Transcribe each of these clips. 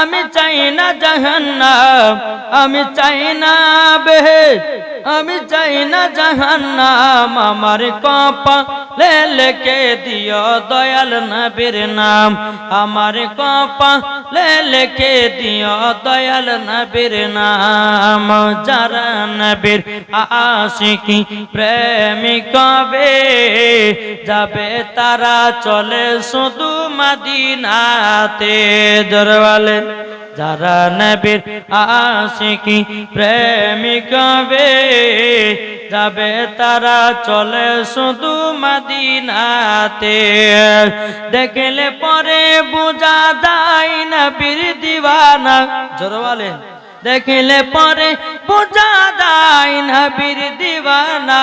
আমি চাই না জাহান্নাম, আমি চাই না বেহেশ, আমি চাই না জাহান্নাম, আমার কপা লে লেখে দিও দয়াল নবীর নাম, আমার কপা লে লেখে দিও দয়াল নবীর নাম, যারা নবীর আশিকি প্রেমিক হবে, যাবে তারা চলে শুধু মদিনাতে জরওয়ালে যারা নবীর আশিকি প্রেমিক হবে, যাবে তারা চলে শুধু মদিনাতে। দেখলে পরে বোঝা যায় নবীর দিওয়ানা। জোরওয়ালে দেখলে পরে বোঝা যায় নবীর দিওয়ানা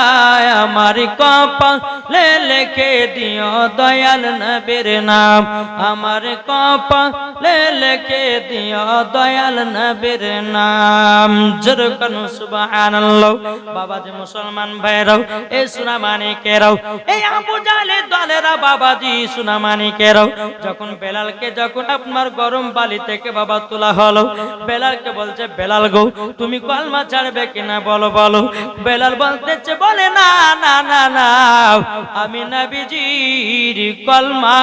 আমার কপালে লেখে দিও দয়াল নবীর নাম। আমার কপালে লেখে দিও দয়াল নবীর নাম। জরকন সুবহানাল্লাহ। বাবাজি মুসলমান ভাইরাও, এ সুনা মানিকেরাও এই আবু জালে দলেরা বাবাজি সুনা মানিকেরাও যখন বেলালকে, যখন আপনার গরম বালি থেকে বাবা তোলা হলো, বেলালকে বলছে বেলাল গো, তুমি কলমা ছাড়বে কিনা বলো বলো। বেলাল বলতেছে, বলে, না না না না, আমি নবীজির কলমা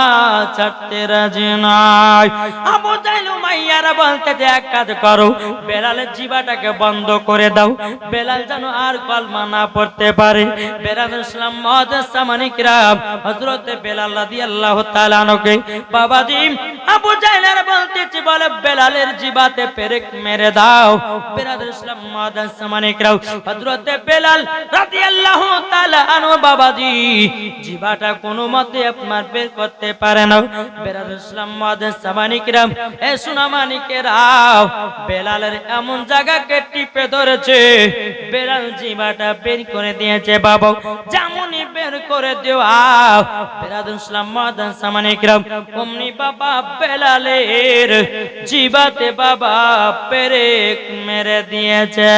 ছাড়তে রাজি নাই আবু জাইলু মাইয়ারা বলতেছে, এক কাজ করো, বেলালের জিবাটাকে বন্ধ করে দাও। বেলাল যেন আর কলমা না পড়তে পারে। বেলাল ইসলাম মহাদাস সামানিকরাম হযরতে বেলাল রাদিয়াল্লাহু তাআলা আনকে বাবাজি, আবু জাইলার বলতেছে, বলে, বেলালের জিবাতে পেরেক মেরে দাও। বেলাল ইসলাম মহাদাস সামানিকরাম হযরতে বেলাল রাদিয়াল্লাহু তাআলা আনহু বাবাজি জিবাটা কোনো মতে আপনার বের করতে পারে না। বেলাল ইসলাম মহাদাস সামানিকরাম এ সুনামানিকেরাও বেলালের এমন জায়গাকে টিপে ধরেছে, বেলাল জিবাটা বের করে দিয়েছে বাবা, যেমনই বের করে দেওয়া। বেলাল ইসলাম মহাদাস সামানিকরাম অমনি বাবা বেলালের জিবাতে বাবা পেরেক মেরে দিয়েছে।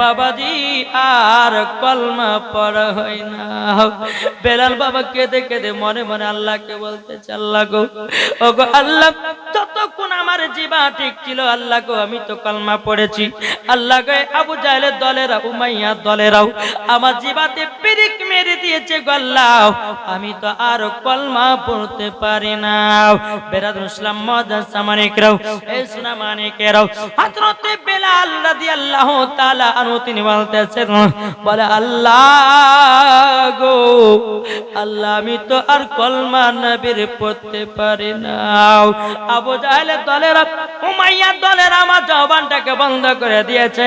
বাবাজি, আর কলমা পড়া হয় না। বেলাল বাবা কেঁদে কেঁদে মনে মনে আল্লাহকে বলতেছে, আল্লাহ গো ও গো আল্লাহ, যতক্ষণ আমার জিবা ঠিক ছিল, আল্লাহ গো, আমি তো কলমা পড়েছি। আল্লাহ গো, আবু জাহেলের দলেরা উমাইয়া দলেরাও আমার জিবাতে পিরিক মেরে দিয়েছে গো আল্লাহ। আমি তো আর কলমা পড়তে পারি না। বেরাদ ইসলাম মজাদ সামানিকরাও এই সোনা মানিকেরাও হযরতে বেলাল রাদিয়াল্লাহু তাআলা আনহু, তিনি বলতেছেন, বলে, আল্লাহ গো, আল্লাহ, আমি তো আর কলমা নবীর পড়তে পারি না। আবু জাহেলের দলেরা, উমাইয়া দলের আমার জবানটাকে বন্ধ করে দিয়েছে।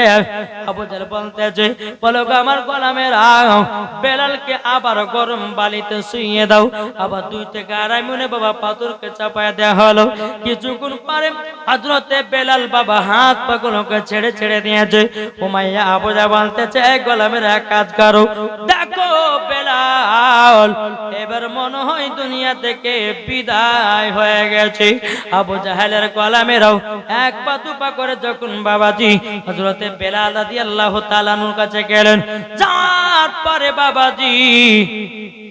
আবু জাহেল বলতেছে, বলো আমার গোলামের, বেলালকে আবার গরম বালিতে শুইয়ে দাও। আবার দুই থেকে আড়াই মনে বাবা পাথরকে চাপায় দেওয়া হলো। কিছুক্ষণ পরে হজরতে বেলাল বাবা হাত পাগুলোকে ছেড়ে ছেড়ে দিয়েছে। উমাইয়া জাহেল বলতেছে গোলামের, এক কাজ করো। দেখো বেলাল, এবার মনে হয় দুনিয়া থেকে বিদায় হয়ে গেছে। আবু জাহেলের গোলামেরাও এক পা দুপা করে যখন বাবাজি হজরতে বেলাল রাদিয়াল্লাহু তাআলার কাছে গেলেন, যার পরে বাবাজি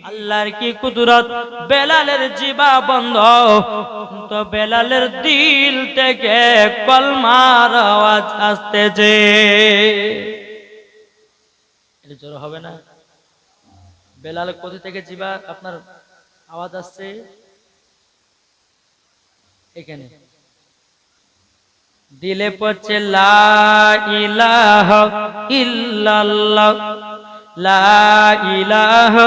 আল্লাহর কি কুদরত? বেলালের জিবা বন্ধ। তো বেলালের দিল থেকে কলমার আওয়াজ এটা জোর হবে না। বেলাল কোথা থেকে জিবা? আপনার আওয়াজ আসছে? এখানে। দিলে পড়ছে, লা ইলাহা ইল্লাল্লাহ। লা ইলাহা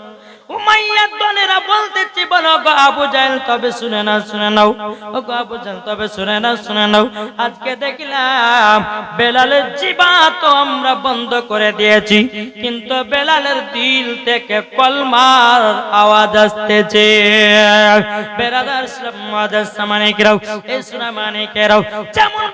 উমাইয়ার বেলালের তো আমরা বন্ধ করে দিয়েছি, কিন্তু বেলালের দিল থেকে কলমার আওয়াজ আসতেছে। বেরাদার মাদার সামানিকেরাও এই মানিকেরাও যেমন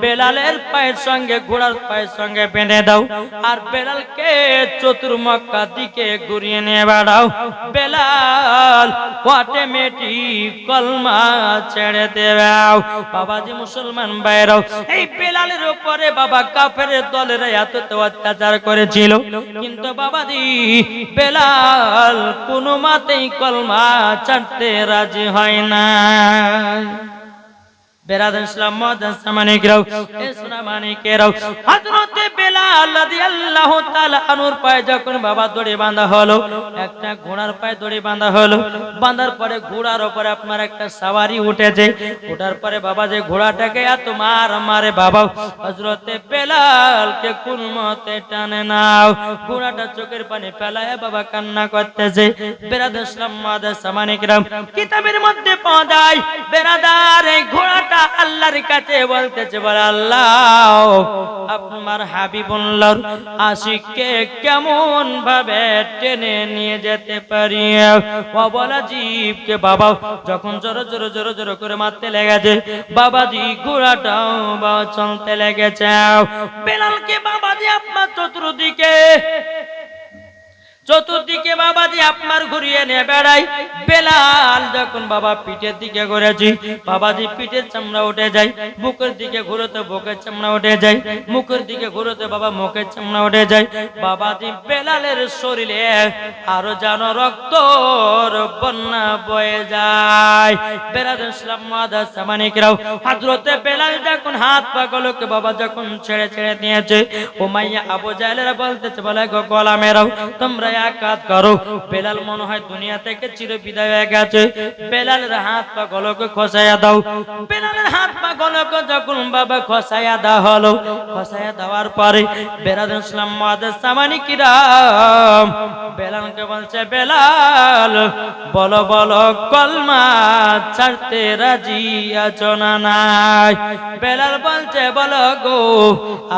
বেলালের পায়ের সঙ্গে, ঘোড়ার পায়ের সঙ্গে বেঁধে দাও। আর বেলালকে চতুর্মক্কা দিকে ঘুরিয়ে নিয়ে বেড়াও। বেলাল কলমা ছেড়ে দেবাও বাবাজি মুসলমান বাইরাও এই বেলালের উপরে বাবা কাফের দলের এত অত্যাচার করেছিল। কিন্তু বাবাজি, বেলাল কোনো মাতেই কলমা ছাড়তে রাজি হয় না। বেরাদান ইসলাম মাদান সামানিকরাও, এ সোনা মানিকেরাও হযরতে বেলাল যখন বাবা দড়ি বাঁধা হলো, একটা ঘোড়ার পায়ে দড়ি বাঁধা হলো, বাঁধার পরে ঘোড়ার উপরে আপনার একটা সাওয়ারি উঠেছে ওঠার পরে বাবা যে ঘোড়াটাকে এত মার মারে, বাবা, হযরতে বেলালকে কোন মতে টানে নাও ঘোড়াটা চোখের পানি ফেলায় বাবা কান্না করতেছে। বেরাদান ইসলাম মাদান সামানিকরাও, কিতাবের মধ্যে পাওয়া যায়, বেরাদার এই ঘোড়াটা আল্লাহর কাছে বলতেছে, বলে, আল্লাহ, আপনার হাবিবুল্লাহর আশিককে কেমন ভাবে টেনে নিয়ে যেতে পারি? ও বলা জীবকে বাবা যখন জোরে জোরে জোরে জোরে করে মারতে লেগেছে, বাবাজি ঘোড়াটাও বাবা চলতে লেগেছে। বেলালকে বাবাজি আপনার চতুর্দিকে চতুর্দিকে বাবাজি আপনার ঘুরিয়ে নিয়ে বেড়াই। বেলাল যখন বাবা পিঠের দিকে ঘুরেছি, বাবাজি পিঠের চামড়া উঠে যায়। বুকের দিকে ঘুরোতে বুকের চামড়া উঠে যায়। মুখের দিকে ঘুরোতে বাবা মুখের চামড়া উঠে যায়। বাবাজি বেলালের শরীরে আরও যেন রক্ত বন্যা বয়ে যায়। বেলাল হাজরতে বেলাল যখন হাত পা গলকে বাবা যখন ছেড়ে ছেড়ে দিয়েছে ও মাইয়া আবু জাহেলেরা বলতেছে, বলে গো গলা মেরাও তোমরা এক কাজ করো। বেলাল মনে হয় দুনিয়া থেকে চির বিদায় হয়ে গেছে। বেলালের হাত পা গলকে খসাইয়া দাও। বেলালের হাত পা গলকে যখন বাবা খসাইয়া দেওয়া হলো। খসাইয়া দেওয়ার পরে মাদের সামানি বেলালকে বলছে, বেলাল, বলো বলো, কলমা ছাড়তে রাজি আছো না নাই? বেলাল বলছে, বলো গো,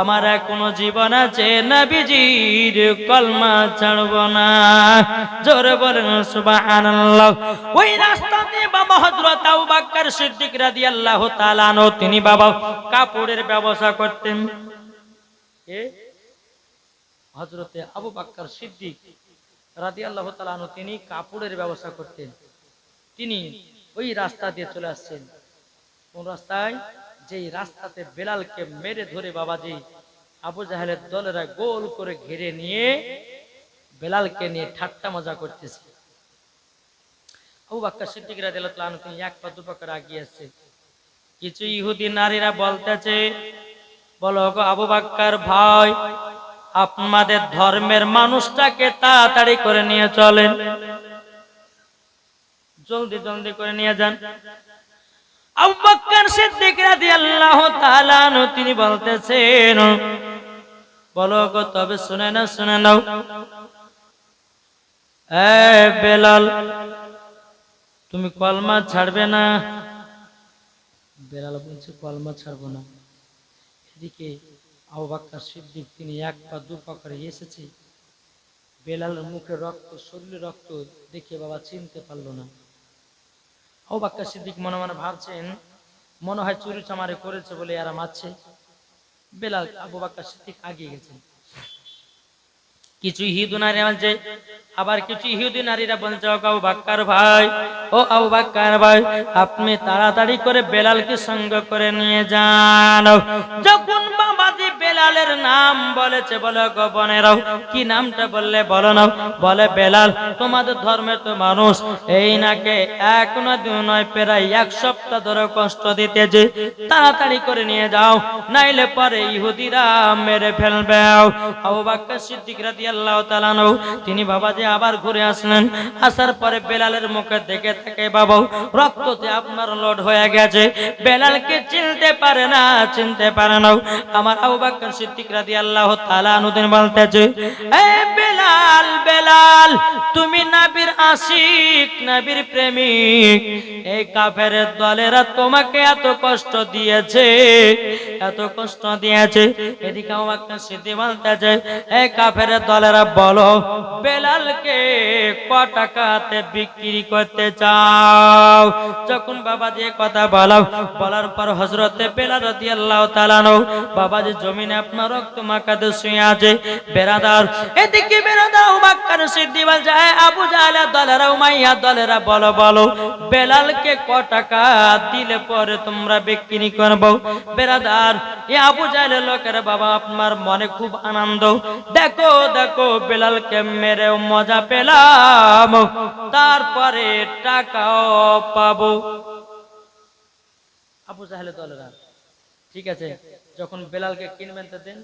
আমার এখনও জীবন আছে নবীজির কলমা ছাড়ব না। জোরে বলেন, সুবহানাল্লাহ। ওই রাস্তা দিয়ে বাবা হযরত আবু বকর সিদ্দিক রাদিয়াল্লাহু তাআলা আনহু, তিনি বাবা কাপড়ের ব্যবসা করতেন। কে? হযরতে আবু বকর সিদ্দিক রাদিয়াল্লাহু তাআলা আনহু, তিনি কাপড়ের ব্যবসা করতেন। তিনি ওই রাস্তা দিয়ে চলে আসছেন। কোন রাস্তায়? যেই রাস্তাতে বেলালকে মেরে ধরে বাবাজি আবু জাহেলের দলেরা গোল করে ঘিরে নিয়ে বেলালকে নিয়ে ঠাট্টা মজা করতেছে। বাক্কার জলদি জলদি করে নিয়ে যান। আবু বকর সিদ্দিক তিনি বলতেছেন, বলো তবে শুনে না শুনে নাও। বেলাল, তুমি কলমা ছাড়বে না? বেলাল বলছে, কলমা ছাড়বো না। এদিকে আবু বকর সিদ্দিক, তিনি এক পা দু পা করে এসেছে। বেলালের মুখে রক্ত, শরীরে রক্ত দেখে বাবা চিনতে পারল না। আবু বাক্কা সিদ্দিক মনে মনে ভাবছেন, মনে হয় চুরি চামারে করেছে বলে এরা মারছে। বেলাল, আবু বাক্কা সিদ্দিক আগিয়ে গেছেন। কিছু হিন্দু নারী বলছে আবার কিছু ইহুদি নারীরা বলছে আবু বাক্কার ভাই, ও আবু বাক্কার ভাই, আপনি তাড়াতাড়ি করে বেলালকে সঙ্গ করে নিয়ে যান। যখন বাবাজি বেলালের নাম বলেছে, বলে গোপনেরাও কি নামটা বললে বলো না? বলে, বেলাল, তোমাদের ধর্মের তো মানুষ, এই নাকে এক নয় দুই নয়, প্রায় এক সপ্তাহ ধরে কষ্ট দিতে যে তাড়াতাড়ি করে নিয়ে যাও, নাইলে পরে ইহুদিরা মেরে ফেলবে। আবু বাক্কার সিদ্দিক রাদিয়াল্লাহু তিনি বাবাজি আবার ঘুরে আসলেন, আসার পরে বেলালের মুখে দেখে থাকে, বাবা রক্ততে আপনার লোড হয়ে গেছে বেলালকে চিনতে পারে না? চিনতে পারে না। আমার আবু বকর সিদ্দিক রাদিয়াল্লাহু তাআলা আনুদিন বলতেছে বেলাল বেলাল, তুমি নবীর আশিক, নবীর প্রেমিক। এই কাফের দলেরা তোমাকে এত কষ্ট দিয়েছে, এত কষ্ট দিয়েছে। এদিকে বকর সিদ্দিক বলতেছে এই কাফের দলেরা বলো, বেলালকে ক টাকাতে বিক্রি করতে চাও? যখন বাবা দিয়ে কথা বলাও বলার পর হজরতে বেলাল রাদিয়াল্লাহু তাআলা নো বাবা যে জমিনে আপনার রক্ত মাখাতে শুয়ে আছে। বেরাদার। এদিকে বেরাদা উমাক্কার সিদ্দি বল যায় আবু জাহেলা দলেরা, উমাইয়া দলেরা, বলো বলো, বেলালকে ক টাকা দিলে পরে তোমরা বিক্রি করব? বেরাদার, এ আবু জাহেলের লোকের বাবা, আপনার মনে খুব আনন্দ। দেখো দেখো বেলালকে মেরে মজা পেলাম। তারপরে টাকাও পাবো। আবু জাহেলের দলেরা ঠিক আছে, যখন বেলালকে কিনবেন তো দেন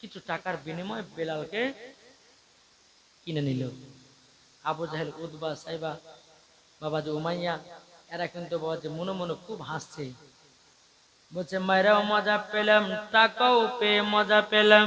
কিছু টাকার বিনিময়ে বেলালকে কিনে নিল। আবু জাহেল উদ্বা সাইবা, বাবা যে উমাইয়া, এরা কিন্তু বাবা যে মনে মনে খুব হাসছে। বলছে, মায়েরাও মজা পেলাম, টাকাও পেয়ে মজা পেলাম।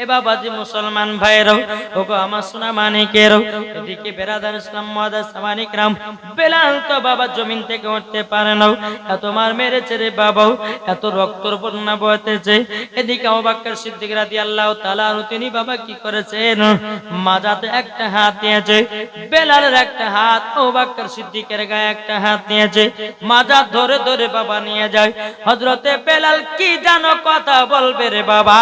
এ তিনি বাবা কি করেছেন? মাজাতে একটা হাত দিয়েছে, বেলালের একটা হাত অবাক্কর সিদ্দিকের গায়ে একটা হাত দিয়েছে মাজা ধরে ধরে বাবা নিয়ে যায় হজরতে বেলাল কি জানো কথা বলবে রে বাবা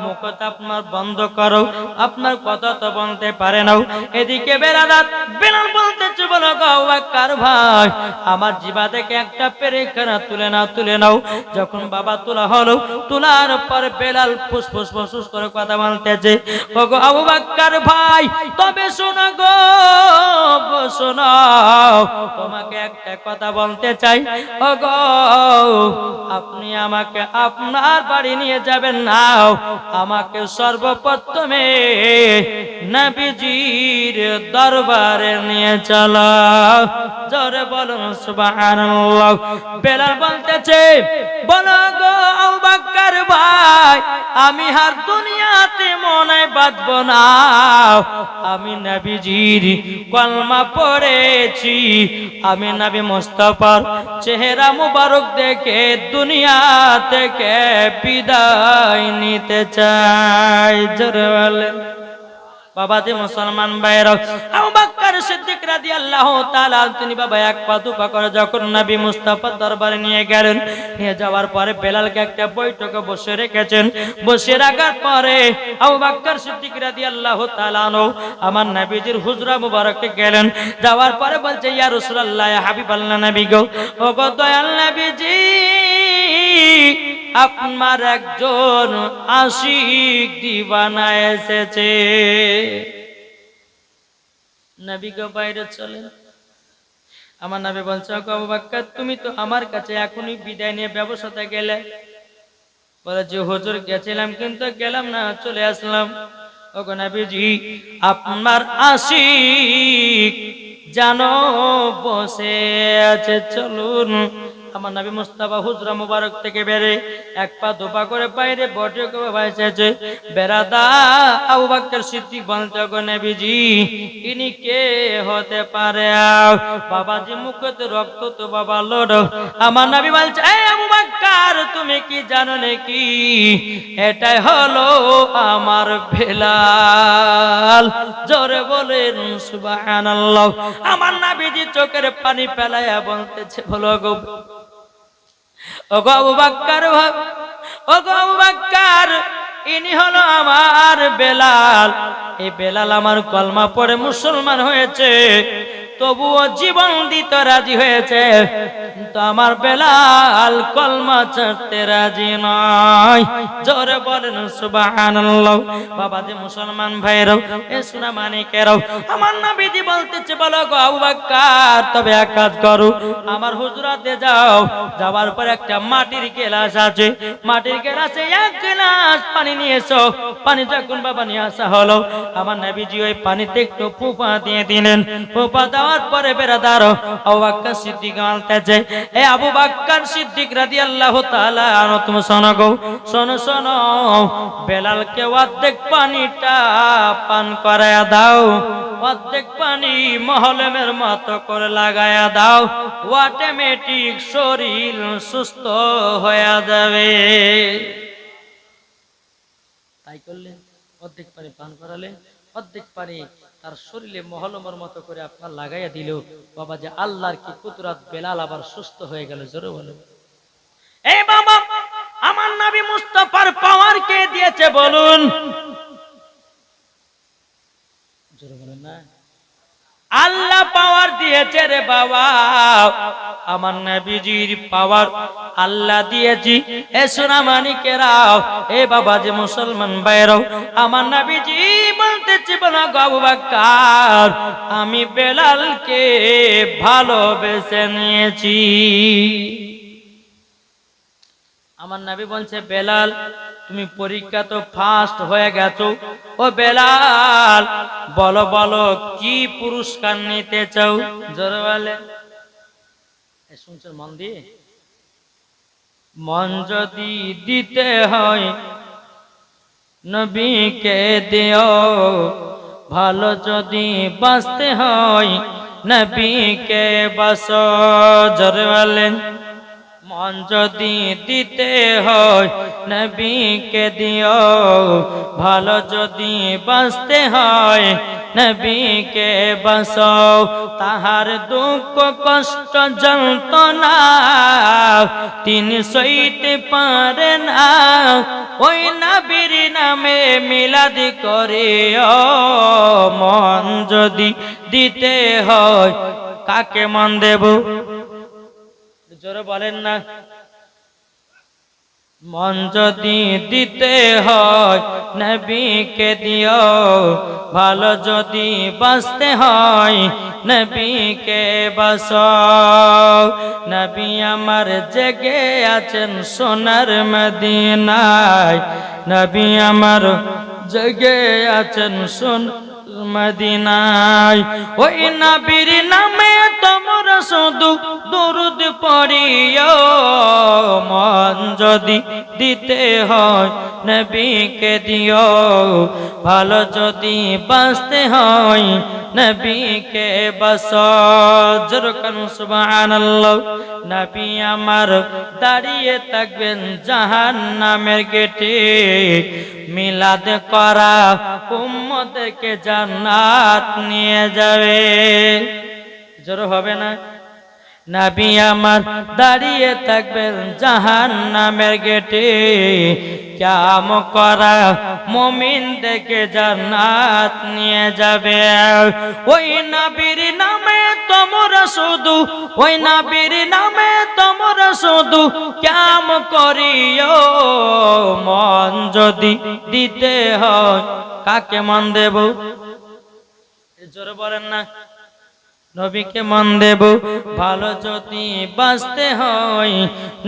মুখটা আপনার বন্ধ করো। আপনার কথা তো বলতে পারে না এদিকে বেলাদাত বেলাল বলতেছে বলো গাওয়াকার ভাই। আমার জিবা থেকে একটা পেরেখানা তুলে নাও তুলে নাও। যখন বাবা তোলা হলো, তোলার পর বেলাল ফুসফুস ফুসফুস করে কথা বলতেছে। ও গো আবু বাক্কার ভাই, তবে শোনো গো, শোনো। তোমাকে একটা কথা বলতে চাই। ও গো আপনি আমাকে আপনার বাড়ি নিয়ে যাবেন না। আমাকে সর্বপ্রথমে নবীজির দরবারে নিয়ে চলো। জোরে বলুন সুবহানাল্লাহ। বেলাল বলতেছে, বলো গো আবু ভাই, আমি হার দুনিয়াতে মনে বাঁধব না। আমি নবীজির কলমা পড়েছি। আমি নবী মুস্তাফার চেহারা মুবারক দেখে দুনিয়া থেকে বিদায় নিতে চাই। জোরে বলেন বাবা যে মুসলমান ভাইরা আবু বকর সিদ্দিক রাদিয়াল্লাহু তাআলা, তিনি বাবা এক পা, দু পা করে যখন নবী মুস্তাফার দরবারে নিয়ে গেলেন, নিয়ে যাওয়ার পরে বেলালকে একটা বৈঠকে বসে রেখেছেন। বসে রাখার পরে আবু বকর সিদ্দিক রাদিয়াল্লাহু তাআলা আমার নবীজির হুজরা মুবারকে গেলেন। যাওয়ার পরে বলছে, ইয়া রাসূলুল্লাহ হাবিবাল্লাহ নবী গো। ও গো দয়াল নবীজি আপনার একজন আশিক দিবানা এসেছে। বাইরে চলেন। আমার নবী বলছে, "ওগো তুমি তো আমার কাছে এখনই বিদায় নিয়ে ব্যবসাতে গেলে। বলে যে হুজুর, গেছিলাম কিন্তু গেলাম না, চলে আসলাম। আপনার আশিক জানো বসে আছে, চলুন। আমার নবী মুস্তাফা হুজরা মুবারক থেকে বেরে এক পা দুপা করে বাইরে বটে করে ভাইছে বেরাদা আবু বকর সিদ্দিক বলতে গো নবীজি, ইনি কে হতে পারে? বাবাজি মুখে তো রক্ত তো বাবা লোড। আমার নবী বলছে, এই আবু বকর, তুমি কি জানো নাকি? এটাই হলো আমার বেলাল জোরে বলেন, সুবহানাল্লাহ। আমার নবীজি চোখের পানি ফেলায়া বলতেছে বলো গো ইনি হলো আমার বেলাল। এই বেলাল আমার কলমা পরে মুসলমান হয়েছে। তবুও জীবন দিতে রাজি হয়েছে, কিন্তু আমার বেলাল কলমা ছাড়তে রাজি নয়। জোরে বলেন, সুবহানাল্লাহ। বাবা যে মুসলমান ভাইরাও, এ সোনা মানিকেরাও। আমার নবীজি বলতেছে, বলো গো তবে এক কাজ করো, আমার হুজরাতে যাও। যাওয়ার পর একটা মাটির গেলাস আছে, মাটির গেলাসে এক গ্লাস পানি নিয়ে এসো পানি যখন বাবা নিয়ে আসা হলো, আমার নবীজি ওই পানিতে একটু ফুপা দিয়ে দিলেন। ফুপা দেওয়ার পরে বেড়াদার আবু বাক্কার সিদ্দিক আলতেছে এ আবু বাক্কার সিদ্দিক রাদিয়াল্লাহু তাআলা আনো তুমি শোনো গো। শোনো শোনো। বেলালকে অর্ধেক পানিটা পান করায়া দাও। অর্ধেক পানি মহলমের মতো করে লাগায়া দাও। অটোমেটিক শরীর সুস্থ হয়ে যাবে। তাই করলেন। অর্ধেক পানি পান করালেন। অর্ধেক পানি তার শরীরে মহলমের মতো করে আপনার লাগাইয়া দিল। বাবা যে আল্লাহর কি কুতুরাত বেলাল আবার সুস্থ হয়ে গেল, জোরে বলো। এই বাবা, আমার নবী মুস্তাফার পাওয়ার কে দিয়েছে বলুন। জোরে বলেন না। আল্লাহ পাওয়ার দিয়েছে রে বাবা। আমার নবীজির পাওয়ার আল্লাহ দিয়েছি। এ সোনা মানিকেরাও এ বাবা যে মুসলমান বাইরাও আমার নবীজি বলতে জীবন গবাকার আমি বেলালকে ভালোবেসে নিয়েছি। আমার নাবি বলছে বেলাল তুমি পরীক্ষা তো ফার্স্ট হয়ে গেছো। ও বেলাল বলো বলো কি পুরস্কার নিতে চাও? জোরে বলে। এ, মন দিয়ে? মন যদি দিতে হয় নবীকে দিও। ভালো যদি বাঁচতে হয় নবীকে বাস জোরে বলেন। মন যদি দিতে হয়, নবীকে দিও। ভালো যদি বাঁচতে হয়, নবীকে বাঁচাও। তাহার দুঃখ, কষ্ট, যন্ত্রণা তিনি সইতে পারে না। ওই নবীর নামে মিলাদি করে মন যদি দিতে হয়, কাকে মন দেব? জোরে বলেন না। মন যদি দিতে হয়, নবীকে দিও। ভালো যদি বাঁচতে হয়, নবীকে বাস নবী আমার জেগে আছেন সোনার মদিনায়। নবী আমার জেগে আছেন সোনার মদিনায়। ওই নবীর নামে তোমরা শুধু দরুদ পড়িও, মন যদি দিতে হয় নবীকে দিও, ভালো যদি বাঁচতে হয় নবীকে বস জরকান সুবহানাল্লাহ। নবী আমার দাঁড়িয়ে থাকবেন জাহান নামের গেটে। মিলাদ করা উম্মতকে জান্নাত নিয়ে যাবে। জোর হবে না? নাবি আমার দাঁড়িয়ে থাকবেন জাহান নামের গেটে। কাম করা মমিন দেখে জান্নাত নিয়ে যাবে। ওই নাবির নামে তোমরা শুধু, ওই নাবির নামে তোমরা শুধু কাম করিও। মন যদি দিতে হয় কাকে মন দেব? জোরে বলেন না। নবীকে মন দেব, ভালো যদি বাঁচতে হয়,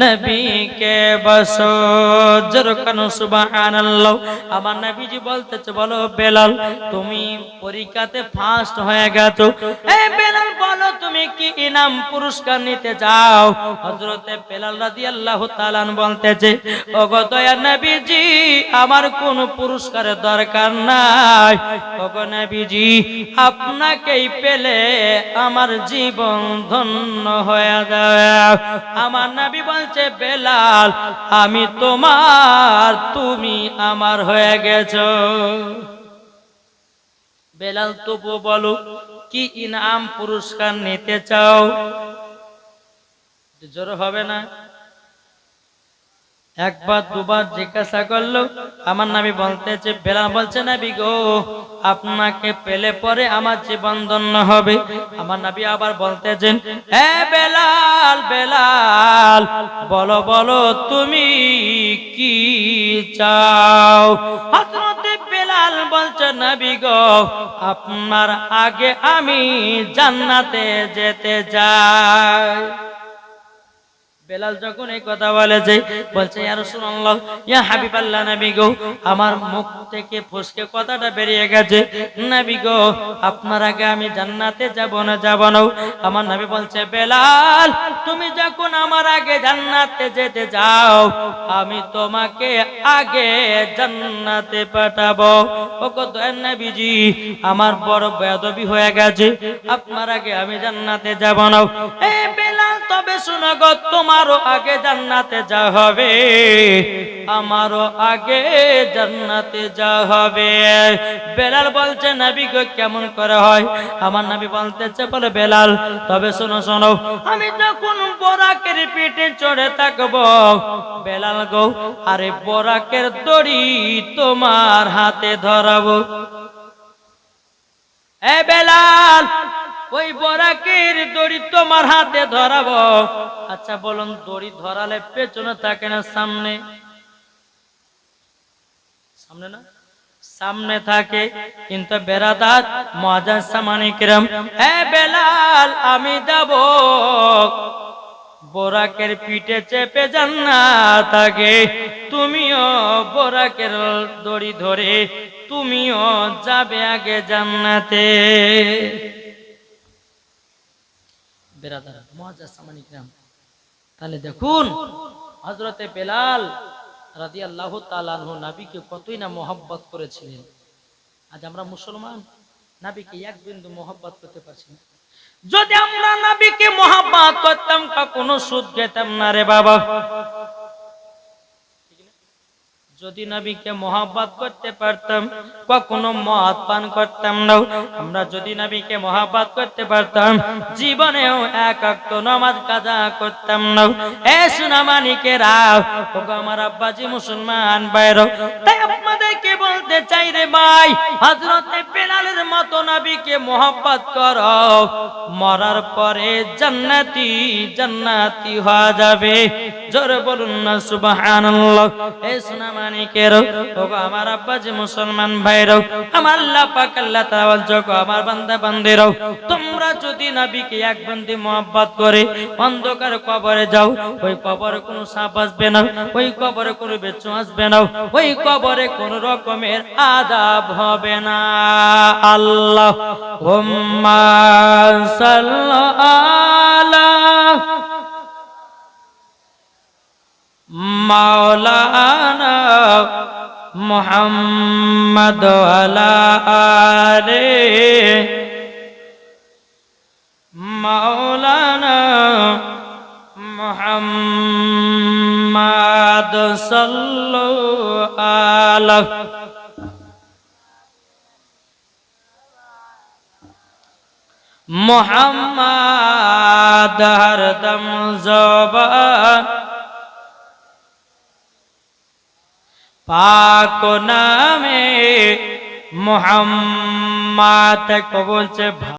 নবীকে বস জরকানু সুবহানাল্লাহ। আমার নবীজি বলতেছে, বলো, বেলাল, তুমি পরীক্ষাতে ফার্স্ট হয়ে গেছো। এই বেলাল, বলো, তুমি কি ইনাম পুরস্কার নিতে চাও? হযরতে বেলাল রাদিয়াল্লাহু তাআলা বলতেছে, ওগো দয়া নবীজি, আমার কোনো পুরস্কারের দরকার নাই। ওগো নবীজি, আপনাকেই পেলে আমার জীবন ধন্য হয়ে যাবে। আমার নাবি বলছে, বেলাল, আমি তোমার, তুমি আমার হয়ে গেছ। বেলাল তবু বলো, কি ইনাম পুরস্কার নিতে চাও? জোর হবে না? একবার দুবার জিজ্ঞাসা করল, আমার নাবি বলতেছে বেলাল বলছে নাবি গো, আপনাকে পেলে পরে আমার জীবন ধন্য হবে। আমার নাবি আবার বলতেছেন হ্যাঁ বেলাল বেলাল, বলো বলো, তুমি কি চাও? বেলাল বলছে, নবী গো, আপনার আগে আমি জান্নাতে যেতে চাই। বেলাল যখন এই কথা বলেছে, বলছে গো, আমার মুখ থেকে কথাটা বেরিয়ে গেছে। গো, আপনার আগে আমি জান্নাতে যাব না যাব না। আমার নবী বলছে, বেলাল, তুমি যখন আমার আগে জান্নাতে যেতে যাও, আমি তোমাকে আগে জান্নাতে পাঠাবো। ও কত নবীজি, আমার বড় বেদবি হয়ে গেছে। আপনার আগে আমি জান্নাতে যাব না। এ বেলাল, তবে শোনো গো তোমারও আগে জান্নাতে যা হবে, আমারও আগে জান্নাতে যা হবে। বেলাল বলছে, নবী গো, কেমন করে হয়? আমার নবী বলতেছে, বলে, বেলাল, তবে শোনো শোনো, আমি যখন বোরাকের পিঠে চড়ে থাকব, বেলাল গো, আরে বোরাকের দড়ি তোমার হাতে ধরাবো। এ বেলাল ওই বরাকের দড়ি তোমার হাতে ধরাবো। আচ্ছা বলুন, দড়ি ধরালে পেছনে থাকে না, সামনে? সামনে না? সামনে থাকে, কিন্তু বেড়াদার মজা সামানিকরম এ বেলাল, আমি যাব। বোরাকের পিঠে চেপে জান্নাত আগে, তুমিও বোরাকের দড়ি ধরে, তুমিও যাবে আগে জান্নাতে। বেরাদার মজা সামানিকরাম তাহলে দেখুন হজরতে বেলাল রাজি আল্লাহ তালাহ নাবিকে কতই না মোহাব্বত করেছিলেন। আজ আমরা মুসলমান, নাবিকে এক বিন্দু মোহাব্বত করতে পারছি না। যদি আমরা নাবিকে মোহাব্বত করতাম, কখনো সুদ খেতাম না রে বাবা। যদি নবীকে মহাব্বত করতে পারতাম, কখনো মদ পান করতাম না। আমরা যদি নবীকে মহাব্বত করতে পারতাম, জীবনেও এক অক্ত নামাজ কাজা করতাম না। এ সুনামানিকে রাও আমার আব্বাজি মুসলমান বাইরো তাই আপনাদেরকে বলতে চাই রে ভাই, হযরতে বেলালের মতো নবীকে মহাব্বত করো। মরার পরে জান্নাতি জান্নাতি হওয়া যাবে। জোরে বলুন না, সুবহানাল্লাহ। এ সুনামানিকের ওগো আমার আব্বা যে মুসলমান ভাইরাও, আমার আল্লাহ পাক আল্লাহ তাআলা বলছো গো আমার বান্দা বান্দিরাও তোমরা যদি নবীকে এক বন্দি মোহাব্বত করে অন্ধকার কবরে যাও, ওই কবরে কোনো সাপ আসবে না, ওই কবরে কোনো বেচু আসবে না, ওই কবরে কোনো রকমের আদাব হবে না। আল্লাহ হুম্মা সাল্লাল্লাহু মাওলানা মোহাম্মদ আলে মাওলানা মোহাম্মদ সাল্লু আলা মোহাম্মদ হরদম জবান পাক নামে মোহাম্মদ বলছে